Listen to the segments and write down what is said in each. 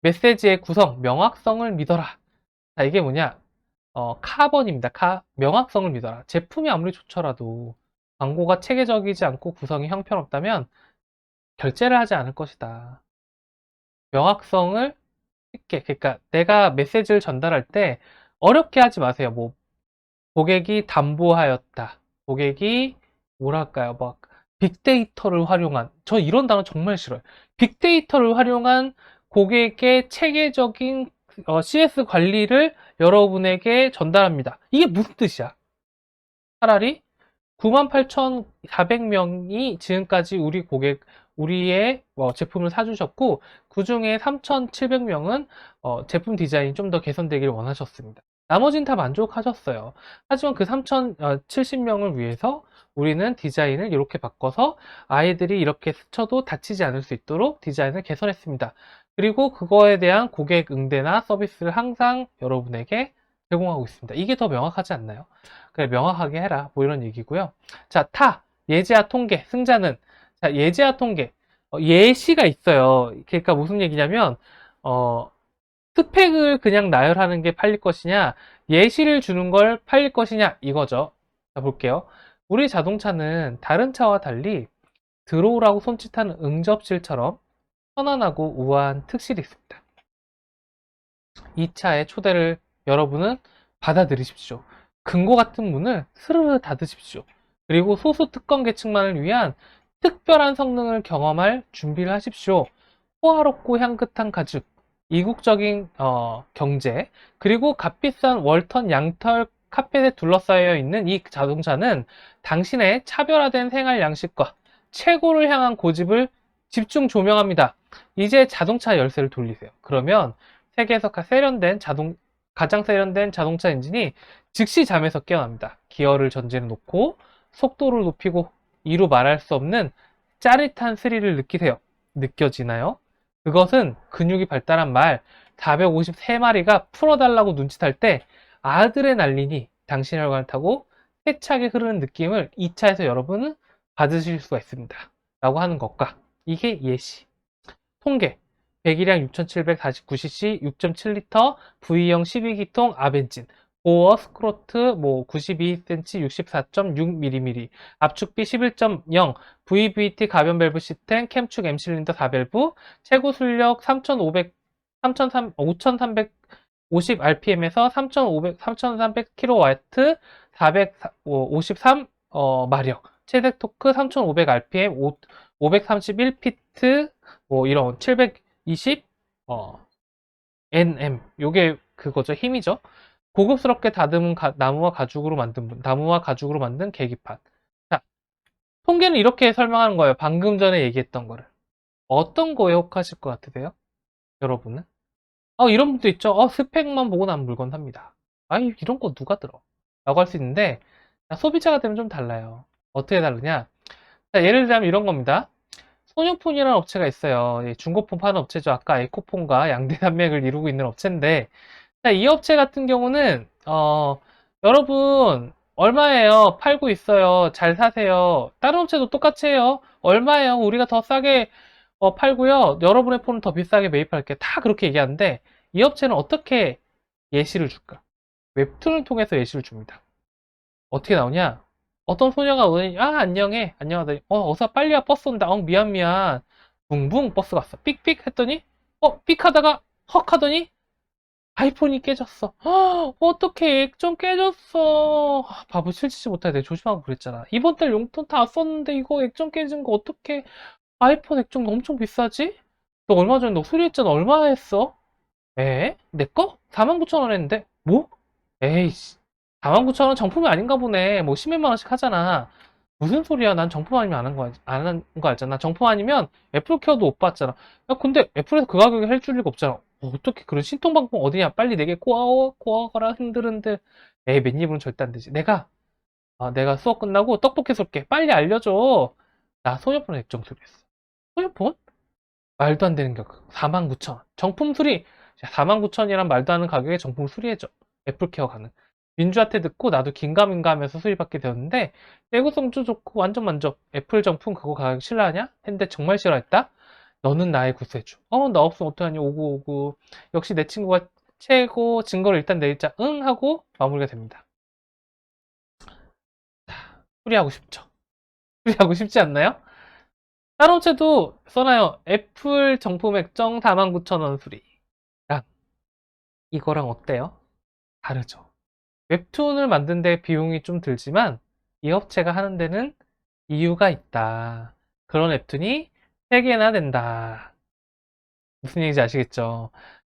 메시지의 구성, 명확성을 믿어라. 자, 이게 뭐냐? 어, 카번입니다. 카, 명확성을 믿어라. 제품이 아무리 좋더라도 광고가 체계적이지 않고 구성이 형편없다면 결제를 하지 않을 것이다. 명확성을 쉽게, 그러니까 내가 메시지를 전달할 때 어렵게 하지 마세요. 뭐, 고객이 담보하였다. 고객이 뭐랄까요? 막 빅데이터를 활용한 저 이런 단어 정말 싫어요. 빅데이터를 활용한 고객의 체계적인 어, CS 관리를 여러분에게 전달합니다. 이게 무슨 뜻이야? 차라리 98,400명이 지금까지 우리 고객, 우리의 어, 제품을 사주셨고, 그 중에 3,700명은 어, 제품 디자인이 좀 더 개선되길 원하셨습니다. 나머지는 다 만족하셨어요. 하지만 그 3,070명을 위해서 우리는 디자인을 이렇게 바꿔서 아이들이 이렇게 스쳐도 다치지 않을 수 있도록 디자인을 개선했습니다. 그리고 그거에 대한 고객 응대나 서비스를 항상 여러분에게 제공하고 있습니다. 이게 더 명확하지 않나요? 그래, 명확하게 해라. 뭐 이런 얘기고요. 자, 타, 예제와 통계, 승자는, 자, 예제와 통계, 어, 예시가 있어요. 그러니까 무슨 얘기냐면, 어, 스펙을 그냥 나열하는 게 팔릴 것이냐, 예시를 주는 걸 팔릴 것이냐, 이거죠. 자, 볼게요. 우리 자동차는 다른 차와 달리 들어오라고 손짓하는 응접실처럼 편안하고 우아한 특실이 있습니다. 이 차의 초대를 여러분은 받아들이십시오. 금고 같은 문을 스르르 닫으십시오. 그리고 소수 특권 계층만을 위한 특별한 성능을 경험할 준비를 하십시오. 호화롭고 향긋한 가죽, 이국적인 어, 경제, 그리고 값비싼 월턴 양털 카펫에 둘러싸여 있는 이 자동차는 당신의 차별화된 생활 양식과 최고를 향한 고집을 집중 조명합니다. 이제 자동차 열쇠를 돌리세요. 그러면 세계에서 가- 세련된 자동, 가장 세련된 자동차 엔진이 즉시 잠에서 깨어납니다. 기어를 전진해 놓고 속도를 높이고 이루 말할 수 없는 짜릿한 스릴을 느끼세요. 느껴지나요? 그것은 근육이 발달한 말 453마리가 풀어달라고 눈짓할 때 아드레날린이 당신의 혈관을 타고 세차게 흐르는 느낌을 이 차에서 여러분은 받으실 수가 있습니다. 라고 하는 것과 이게 예시. 통계. 배기량 6749cc, 6.7L, V형 12기통 아벤진, 보어 스크로트 뭐 92cm, 64.6mm, 압축비 11.0, VVT 가변 밸브 시스템, 캠축 M 실린더 4밸브, 최고 순력 3,500, 3,300, 5,350 RPM에서 3,500, 3,300kW, 453 어, 마력, 최대 토크 3,500 RPM, 531 피트, 뭐 이런 720 어, NM 요게 그거죠 힘이죠. 고급스럽게 다듬은 가- 나무와 가죽으로 만든 분- 나무와 가죽으로 만든 계기판. 자, 통계는 이렇게 설명하는 거예요. 방금 전에 얘기했던 거를. 어떤 거에 혹하실 것 같으세요? 여러분은? 어, 이런 분도 있죠. 어, 스펙만 보고 난 물건 삽니다. 아이, 이런 거 누가 들어? 라고 할 수 있는데, 자, 소비자가 되면 좀 달라요. 어떻게 다르냐? 자, 예를 들자면 이런 겁니다. 소녀폰이라는 업체가 있어요. 예, 중고폰 파는 업체죠. 아까 에코폰과 양대 산맥을 이루고 있는 업체인데, 자, 이 업체 같은 경우는, 어, 여러분, 얼마예요? 팔고 있어요. 잘 사세요. 다른 업체도 똑같이 해요. 얼마예요? 우리가 더 싸게 어, 팔고요. 여러분의 폰은 더 비싸게 매입할게. 다 그렇게 얘기하는데, 이 업체는 어떻게 예시를 줄까? 웹툰을 통해서 예시를 줍니다. 어떻게 나오냐? 어떤 소녀가 오더니, 아, 안녕해. 안녕하더니, 어, 어서 빨리 와, 버스 온다. 어, 미안, 미안. 붕붕 버스 갔어. 삑삑 했더니, 어, 삑 하다가, 헉 하더니, 아이폰이 깨졌어. 헉, 어떡해, 액정 깨졌어. 아, 바보 실치지 못하게 내가 조심하고 그랬잖아. 이번 달 용돈 다 썼는데 이거 액정 깨진 거 어떡해. 아이폰 액정 엄청 비싸지? 너 얼마 전에 너 수리했잖아. 얼마 했어? 에? 내 거? 49,000원 했는데? 뭐? 에이씨. 49,000원 정품이 아닌가 보네. 뭐 10몇만 원씩 하잖아. 무슨 소리야? 난 정품 아니면 안 한 거, 알- 안한 거 알잖아. 정품 아니면 애플 케어도 못 받잖아. 야, 근데 애플에서 그 가격에 해줄 리가 없잖아. 어, 어떻게 그런 신통방송 어디냐? 빨리 내게 고아워, 고아거라, 흔들흔들. 에이, 맨 입으로는 절대 안 되지. 내가, 아, 내가 수업 끝나고 떡볶이 쏠게. 빨리 알려줘. 나 소녀폰 액정 수리했어. 소녀폰? 말도 안 되는 가격. 49,000원. 정품 수리. 49,000원이란 말도 안 되는 가격에 정품 수리해줘. 애플 케어 가능. 민주한테 듣고 나도 긴가민가 하면서 수리받게 되었는데 내구성도 좋고 완전 만족. 애플 정품 그거 가격 싫어하냐? 했는데 정말 싫어했다? 너는 나의 구세주. 어, 나 없으면 어떡하니? 오구, 오구. 역시 내 친구가 최고 증거를 일단 내자. 응? 하고 마무리가 됩니다. 자, 수리하고 싶죠? 수리하고 싶지 않나요? 다른 업체도 써놔요. 애플 정품 액정 49,000원 수리. 랑 이거랑 어때요? 다르죠. 웹툰을 만드는데 비용이 좀 들지만 이 업체가 하는 데는 이유가 있다. 그런 웹툰이 3개나 된다. 무슨 얘기인지 아시겠죠?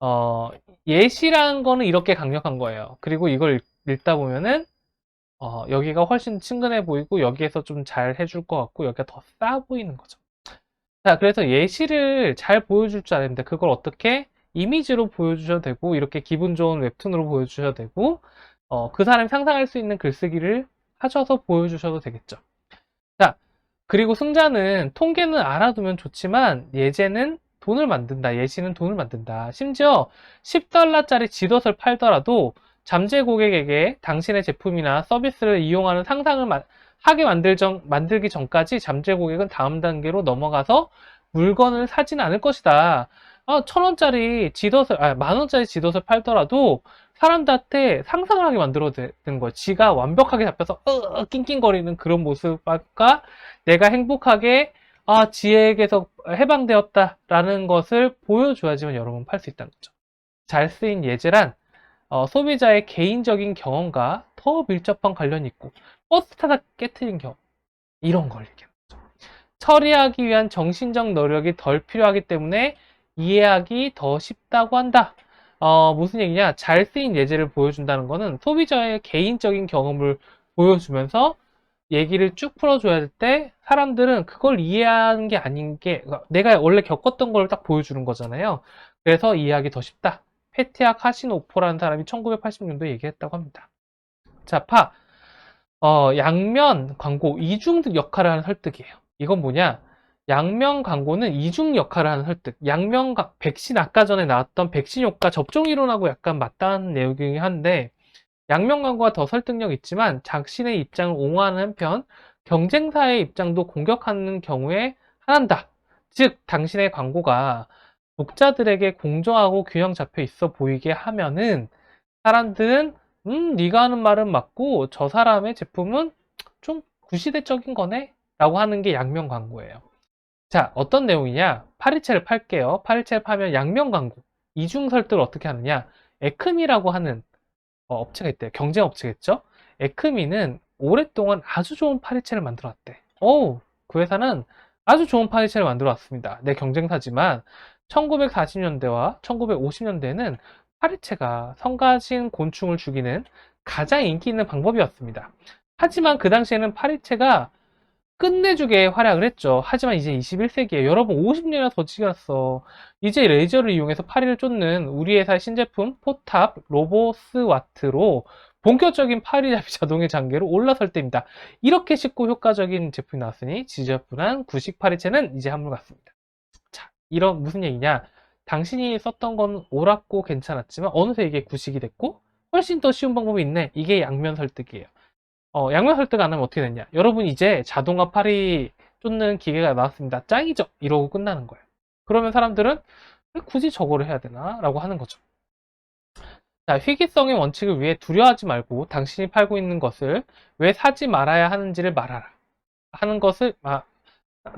어, 예시라는 거는 이렇게 강력한 거예요. 그리고 이걸 읽- 읽다 보면은 어, 여기가 훨씬 친근해 보이고 여기에서 좀 잘 해줄 것 같고 여기가 더 싸 보이는 거죠. 자, 그래서 예시를 잘 보여줄 줄 알아야 되는데 그걸 어떻게 이미지로 보여주셔도 되고 이렇게 기분 좋은 웹툰으로 보여주셔도 되고 어, 그 사람이 상상할 수 있는 글쓰기를 하셔서 보여주셔도 되겠죠. 자, 그리고 승자는 통계는 알아두면 좋지만 예제는 돈을 만든다. 예시는 돈을 만든다. 심지어 10달러짜리 지도서를 팔더라도 잠재 고객에게 당신의 제품이나 서비스를 이용하는 상상을 마- 하게 만들 전, 만들기 전까지 잠재 고객은 다음 단계로 넘어가서 물건을 사진 않을 것이다. 아, 천 원짜리 지도서, 아, 만 원짜리 지도서 팔더라도 사람들한테 상상을 하게 만들어야 되는 거예요. 지가 완벽하게 잡혀서 으, 낑낑거리는 그런 모습과 내가 행복하게 아, 지혜에게서 해방되었다라는 것을 보여줘야지만 여러분 팔 수 있다는 거죠. 잘 쓰인 예제란 어, 소비자의 개인적인 경험과 더 밀접한 관련이 있고 버스 타다 깨트린 경험 이런 걸 얘기하는 거죠. 처리하기 위한 정신적 노력이 덜 필요하기 때문에 이해하기 더 쉽다고 한다. 어, 무슨 얘기냐? 잘 쓰인 예제를 보여준다는 거는 소비자의 개인적인 경험을 보여주면서 얘기를 쭉 풀어줘야 될 때 사람들은 그걸 이해하는 게 아닌 게 그러니까 내가 원래 겪었던 걸 딱 보여주는 거잖아요. 그래서 이해하기 더 쉽다. 페티아 카시노포라는 사람이 1986년도에 얘기했다고 합니다. 자, 파. 어, 양면 광고 이중 역할을 하는 설득이에요. 이건 뭐냐? 양면 광고는 이중 역할을 하는 설득. 가- 백신 아까 전에 나왔던 백신 효과 접종 이론하고 약간 맞닿는 내용이긴 한데 양면 광고가 더 설득력 있지만 자신의 입장을 옹호하는 한편 경쟁사의 입장도 공격하는 경우에 한다. 즉 당신의 광고가 독자들에게 공정하고 균형 잡혀 있어 보이게 하면은 사람들은 음 네가 하는 말은 맞고 저 사람의 제품은 좀 구시대적인 거네 라고 하는 게 양면 광고예요. 자 어떤 내용이냐 파리채를 팔게요. 파리채를 파면 양면 광고 이중 설득을 어떻게 하느냐 에크미라고 하는 어, 업체가 있대요. 경쟁 업체겠죠? 에크미는 오랫동안 아주 좋은 파리채를 만들어 왔대. 어우, 그 회사는 아주 좋은 파리채를 만들어 왔습니다. 내 경쟁사지만 1940년대와 1950년대에는 파리채가 성가신 곤충을 죽이는 가장 인기 있는 방법이었습니다. 하지만 그 당시에는 파리채가 끝내주게 활약을 했죠. 하지만 이제 21세기에 여러분 50년이나 더 지났어. 이제 레이저를 이용해서 파리를 쫓는 우리 회사의 신제품 포탑 로보스와트로 본격적인 파리잡이 자동의 장계로 올라설 때입니다. 이렇게 쉽고 효과적인 제품이 나왔으니 지저분한 구식 파리채는 이제 한물 같습니다. 자, 이런 무슨 얘기냐? 당신이 썼던 건 옳았고 괜찮았지만 어느새 이게 구식이 됐고 훨씬 더 쉬운 방법이 있네. 이게 양면 설득이에요. 어, 양면 설득 안 하면 어떻게 됐냐? 여러분 이제 자동화 파리 쫓는 기계가 나왔습니다. 짱이죠? 이러고 끝나는 거예요. 그러면 사람들은 왜 굳이 저거를 해야 되나? 라고 하는 거죠. 자, 희귀성의 원칙을 위해 두려워하지 말고 당신이 팔고 있는 것을 왜 사지 말아야 하는지를 말하라. 하는 것을, 아,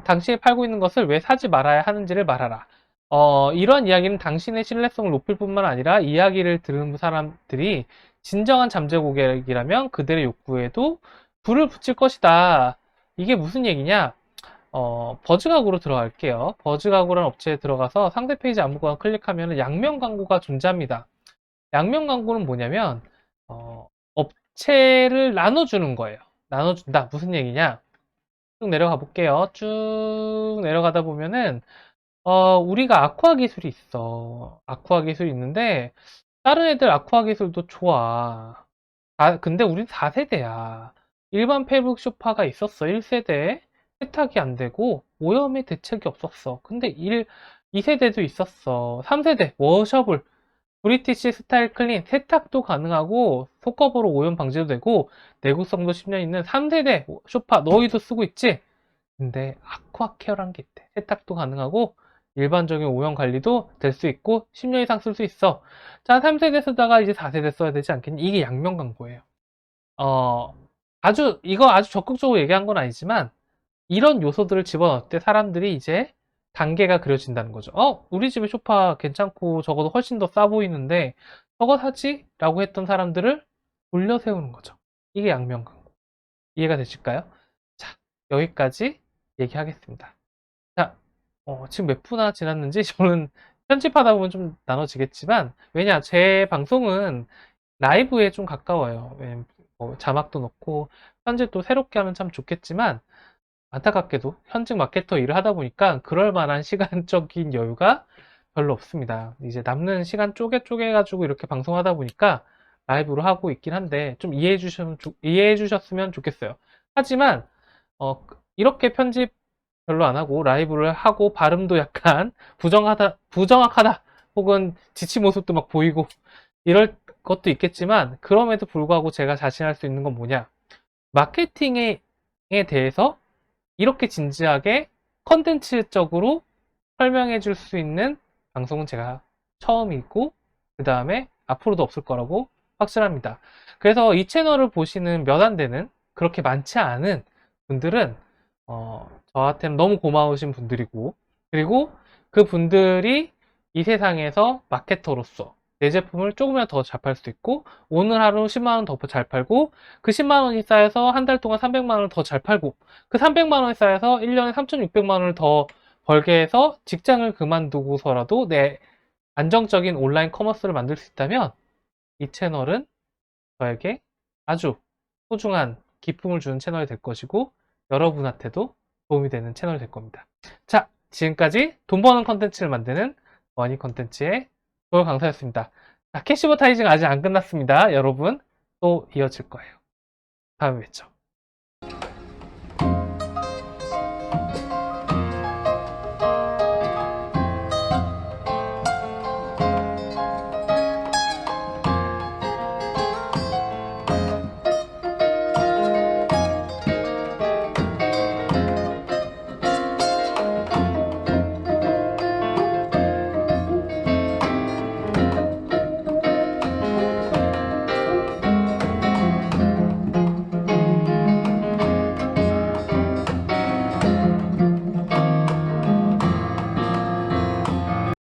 당신이 팔고 있는 것을 왜 사지 말아야 하는지를 말하라. 어, 이런 이야기는 당신의 신뢰성을 높일 뿐만 아니라 이야기를 들은 사람들이 진정한 잠재 고객이라면 그들의 욕구에도 불을 붙일 것이다. 이게 무슨 얘기냐? 어, 버즈가구로 들어갈게요. 버즈가구라는 업체에 들어가서 상세 페이지 아무거나 클릭하면 양면 광고가 존재합니다. 양면 광고는 뭐냐면 어, 업체를 나눠주는 거예요. 나눠준다. 무슨 얘기냐? 쭉 내려가 볼게요. 쭉 내려가다 보면은 어, 우리가 아쿠아 기술이 있어. 아쿠아 기술이 있는데 다른 애들 아쿠아 기술도 좋아. 아, 근데 우린 4세대야. 일반 페이북 쇼파가 있었어. 1세대. 세탁이 안 되고 오염의 대책이 없었어. 근데 1, 2세대도 있었어. 3세대 워셔블. 브리티시 스타일 클린 세탁도 가능하고 속거버로 오염 방지도 되고 내구성도 10년 있는 3세대 쇼파 너희도 쓰고 있지? 근데 아쿠아 케어란 게 있대. 세탁도 가능하고 일반적인 오형 관리도 될 수 있고 10년 이상 쓸 수 있어. 자, 3세대 쓰다가 이제 4세대 써야 되지 않겠니? 이게 양면 광고예요. 어, 아주 이거 아주 적극적으로 얘기한 건 아니지만 이런 요소들을 집어넣을 때 사람들이 이제 단계가 그려진다는 거죠. 어, 우리 집에 소파 괜찮고 적어도 훨씬 더 싸 보이는데 저거 사지? 라고 했던 사람들을 올려 세우는 거죠. 이게 양면 광고. 이해가 되실까요? 자, 여기까지 얘기하겠습니다. 자, 어, 지금 몇 분이나 지났는지 저는 편집하다 보면 좀 나눠지겠지만 왜냐 제 방송은 라이브에 좀 가까워요. 왜냐면 뭐 자막도 넣고 편집도 새롭게 하면 참 좋겠지만 안타깝게도 현직 마케터 일을 하다 보니까 그럴 만한 시간적인 여유가 별로 없습니다. 이제 남는 시간 쪼개 쪼개 가지고 이렇게 방송하다 보니까 라이브로 하고 있긴 한데 좀 이해해 주셨으면 좋겠어요. 하지만 어, 이렇게 편집 별로 안 하고 라이브를 하고 발음도 약간 부정하다 부정확하다 혹은 지친 모습도 막 보이고 이럴 것도 있겠지만 그럼에도 불구하고 제가 자신할 수 있는 건 뭐냐 마케팅에 에 대해서 이렇게 진지하게 컨텐츠적으로 설명해 줄 수 있는 방송은 제가 처음이고 그 다음에 앞으로도 없을 거라고 확실합니다. 그래서 이 채널을 보시는 몇 안 되는 그렇게 많지 않은 분들은 어, 저한테는 너무 고마우신 분들이고 그리고 그 분들이 이 세상에서 마케터로서 내 제품을 조금이라도 더 잘 팔 수 있고 오늘 하루 10만 원 더 잘 팔고 그 10만 원이 쌓여서 한 달 동안 300만 원을 더 잘 팔고 그 300만 원이 쌓여서 1년에 3,600만 원을 더 벌게 해서 직장을 그만두고서라도 내 안정적인 온라인 커머스를 만들 수 있다면 이 채널은 저에게 아주 소중한 기쁨을 주는 채널이 될 것이고 여러분한테도 도움이 되는 채널이 될 겁니다. 자, 지금까지 돈 버는 컨텐츠를 만드는 머니 컨텐츠의 도요 강사였습니다. 자, 캐시버타이징 아직 안 끝났습니다. 여러분 또 이어질 거예요. 다음에 뵙죠.